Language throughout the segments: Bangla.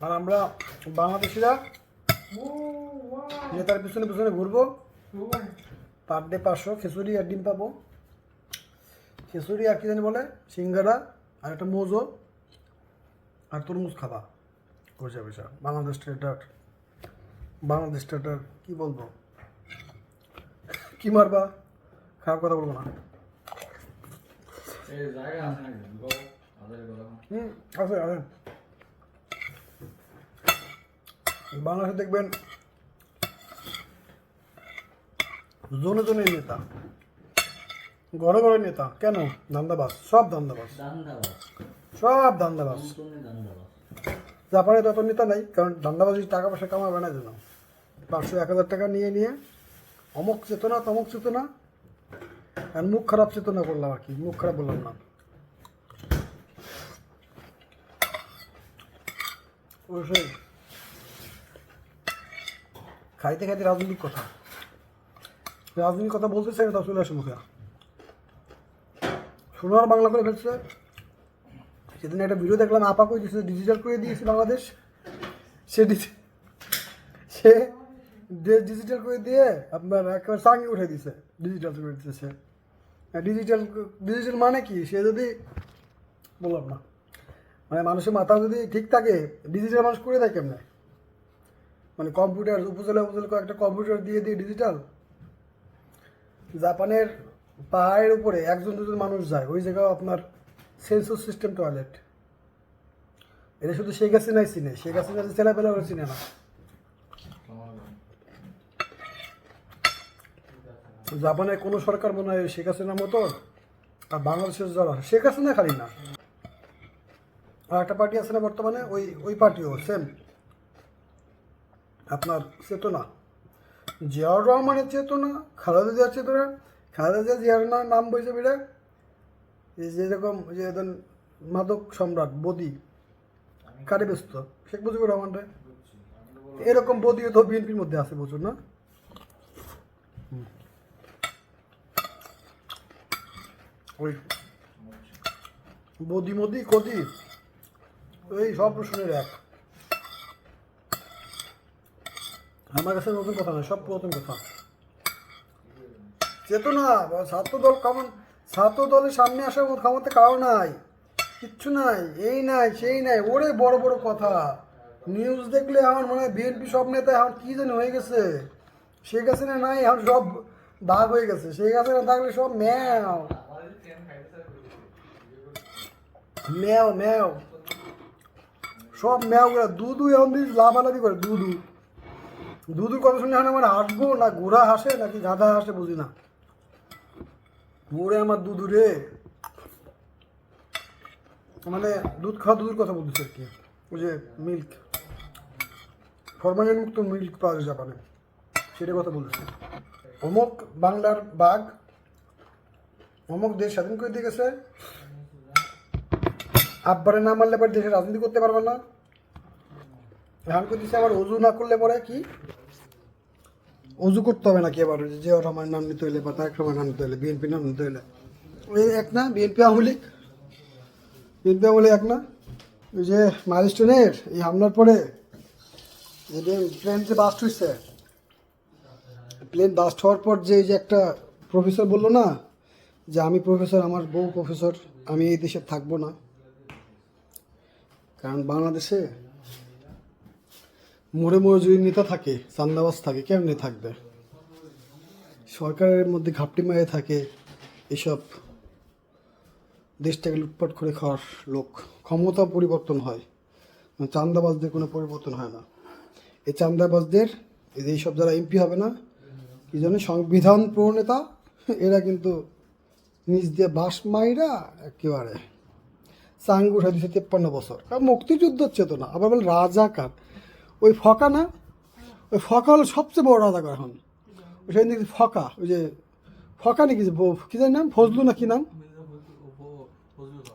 আর আমরা বাংলাদেশিরা নেতার পিছনে পিছনে ঘুরবো পার ডে পাঁচশো খিচুড়ি আর ডিম পাবো। খিচুড়ি আর কি জানি বলে? সিঙ্গারা আর একটা মোজো আর তরমুজ খাবা। বসে বসে বাংলাদেশ স্টেটার বাংলাদেশ স্টেটার কি বলব? কি মারবা? খারাপ কথা বলব না। হুম আছে আছে। বাংলাদেশে দেখবেন জনে জনে নেতা ঘরে ঘরে নেতা কেন? ধান্দাবাজ সব ধান্দাবাজ। দান্দাবাস সব দান্দাবাস জাপানে তত নেতা নাই কারণ ধান্দাবাজি টাকা পয়সা কামাবে না যেন পাঁচশো এক হাজার টাকা নিয়ে নিয়ে অমুক চেতনা তমুক চেতনা আর মুখ খারাপ চেতনা করলাম আর কি মুখ খারাপ বললাম না। অবশ্যই। খাইতে খাইতে রাজনৈতিক কথা। রাজনৈতিক কথা বলতে চাই তা চলে আসে মুখে। সোনার বাংলা করে ফেলছে। সেদিন একটা ভিডিও দেখলাম, আপা কই দিয়েছে ডিজিটাল করে দিয়েছে বাংলাদেশ। সে সে দেশ ডিজিটাল করে দিয়ে আপনার একেবারে সাঙ্গে উঠে দিছে ডিজিটাল করে দিচ্ছে সে। ডিজিটাল ডিজিটাল মানে কি? সে যদি বললাম না। মানে মানুষের মাথা যদি ঠিক থাকে ডিজিটাল মানুষ করে দেয় কেমনে? মানে কম্পিউটার, উপজেলা উপজেলা একটা কম্পিউটার দিয়ে দিয়ে ডিজিটাল জাপানের পাহাড়ের উপরে একজন দুজন মানুষ যায়, ওই জায়গায় আপনার সেন্সর সিস্টেম টয়লেট এটা শুধু শেখ হাসিনাই চিনে, শেখ হাসিনা ছেলেপেলা ওরা চিনে না। জাপানে কোনো সরকার মনে হয় শেখ হাসিনার মতো, আর বাংলাদেশের যারা, শেখ হাসিনা খালি না। আর একটা পার্টি আছে না বর্তমানে, ওই ওই পার্টিও সেম আপনার চেতনা। জিয়াউর রহমানের চেতনা, খালেদা জিয়ার চেতনা। খালেদা জিয়া, জিয়ার নাম বইছে এই যেরকম যে ধরেন মাদক সম্রাট, বদি। কারে ব্যস্ত? শেখ মুজিবুর রহমান রে। এরকম বদিও তো বিএনপির মধ্যে আছে প্রচুর, না? ওই বদি, মদি কদি এই সব প্রশ্নের এক। আমার কাছে নতুন কথা নয় সব পুরাতন কথা। চেতনা ছাত্র দল কেমন? ছাত্র দলের সামনে আসার মতো ক্ষমতা কারও নাই, কিচ্ছু নাই, এই নাই, সেই নাই, ওরে বড় বড় কথা। নিউজ দেখলে আমার মনে হয় বিএনপি সব নেতা এখন কি যেন হয়ে গেছে। শেখ হাসিনা নাই, এখন সব দাগ হয়ে গেছে। শেখ হাসিনা থাকলে সব ম্যাও। ম্যাও ম্যাও। সব ম্যাও করে দুধু এখন দিস লাভালাভি করে দুধু দুধুর কথা শুনে এখন আমার হাসবো না গোড়া হাসে নাকি গাধা হাসে বুঝি না। ওরে আমার দুধু রে। মানে দুধ খাওয়া দুধের কথা বলতেছে আর কি। ওই যে মিল্ক ফরমালিন মুক্ত মিল্ক পাওয়া যায় জাপানে। সেটা কথা বলতেছে। অমুক বাংলার বাঘ, অমুক দেশ স্বাধীন করে দিয়ে গেছে আব্বারে না মারলে পরে দেশে রাজনীতি করতে পারবে না। এখন করতেছে আবার অজু না করলে পরে কি? অজু করতে হবে নাকি এবার যে রহমান নাম নিতে হইলে বা তারেক রহমান নাম নিতে হইলে বিএনপি নাম নিতে হইলে? ওই এক না BNP Awami League? BNP Awami League এক না? ওই যে মাইলস্টোনের, এই হামলার পরে যে প্লেন যে বাস্ট হয়েছে প্লেন বাস্ট হওয়ার পর যে যে একটা প্রফেসর বলল না, যে আমি প্রফেসর আমার বউ প্রফেসর আমি এই দেশে থাকব না। কারণ বাংলাদেশে মোড়ে মোড়ে যদি নেতা থাকে, চান্দাবাজ থাকে, কেমনে থাকবে? সরকারের মধ্যে ঘাপটি মেরে থাকে এসব দেশটাকে লুটপাট করে খাওয়ার লোক। ক্ষমতা পরিবর্তন হয়। মানে চান্দাবাজদের কোনো পরিবর্তন হয় না। এই চান্দাবাজদের, এই এইসব যারা এমপি হবে না, কি জানে, সংবিধান প্রণেতা, এরা কিন্তু নিজ দিয়ে বাস মাইরা একেবারে চাঙ্গ উঠে দিচ্ছে তেপ্পান্ন বছর। কারণ মুক্তিযুদ্ধ চেতনা আবার বলে রাজাকার। ওই ফকা না, ওই ফকা হলো সবচেয়ে বড় রাজাকার এখন। ওই সেদিন দেখছি ফকা, ওই যে ফকা নাকি কি জানি নাম? ফজলু না কি নাম?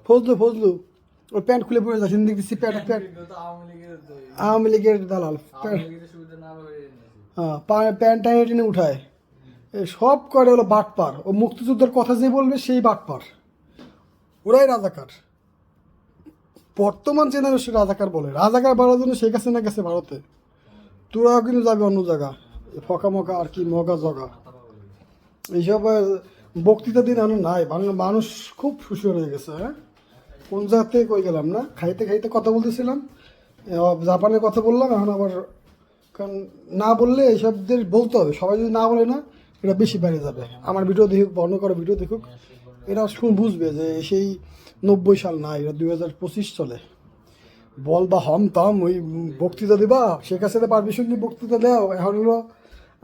ফজলু ফজলু। ওর প্যান্ট খুলে পড়ে যাচ্ছে দেখছি প্যান্ট প্যান্ট আওয়ামী লীগের দালাল। হ্যাঁ পা- প্যান্ট টাইনে টেনে উঠায়। সব করে হলো বাটপার। ও মুক্তিযুদ্ধের কথা যে বলবে সেই বাটপার। ওরাই রাজাকার। বর্তমান জেনারেশন রাজাকার বলে। রাজাকার বাড়ার জন্য শেখ হাসিনা গেছে ভারতে। তোরাও কিন্তু যাবে অন্য জায়গা ফকা মকা আর কি, মগা জগা। এইসব বক্তৃতা দিন এখন নাই। বাংলা মানুষ খুব খুশি হয়ে গেছে হ্যাঁ? কোন থেকে কই গেলাম না? খাইতে খাইতে কথা বলতেছিলাম। জাপানের কথা বললাম, এখন আবার কারণ না বললে এইসবদের বলতে হবে। সবাই যদি না বলে না এটা বেশি বেড়ে যাবে। আমার ভিডিও দেখুক বর্ণ করা ভিডিও দেখুক, এরা শুন বুঝবে যে সেই নব্বই সাল না এটা দুই হাজার পঁচিশ চলে। বল বা হম তম, ওই বক্তৃতা দিবা, শেখ হাসিনা পারমিশন নিয়ে বক্তৃতা দেওয়া এখন হলো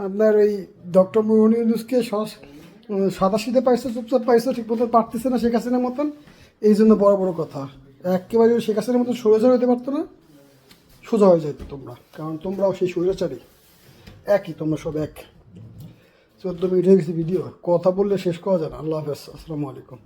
আপনার ওই ডক্টর মোহন ইউনুসকে সাদাশিতে পাইছে, চুপচাপ পাইছে ঠিক মতো পারতেছে না শেখ হাসিনার মতন। এই জন্য বড় বড় কথা। একেবারে শেখ হাসিনার মতন সোজা হতে পারতো না, সোজা হয়ে যেত তোমরা। কারণ তোমরাও সেই স্বৈরাচারী। একই, তোমরা সব এক। চোদ্দ মিনিট হয়ে গেছে ভিডিও কথা বললে শেষ করা যায় না। আল্লাহ হাফেজ। আসসালামু আলাইকুম।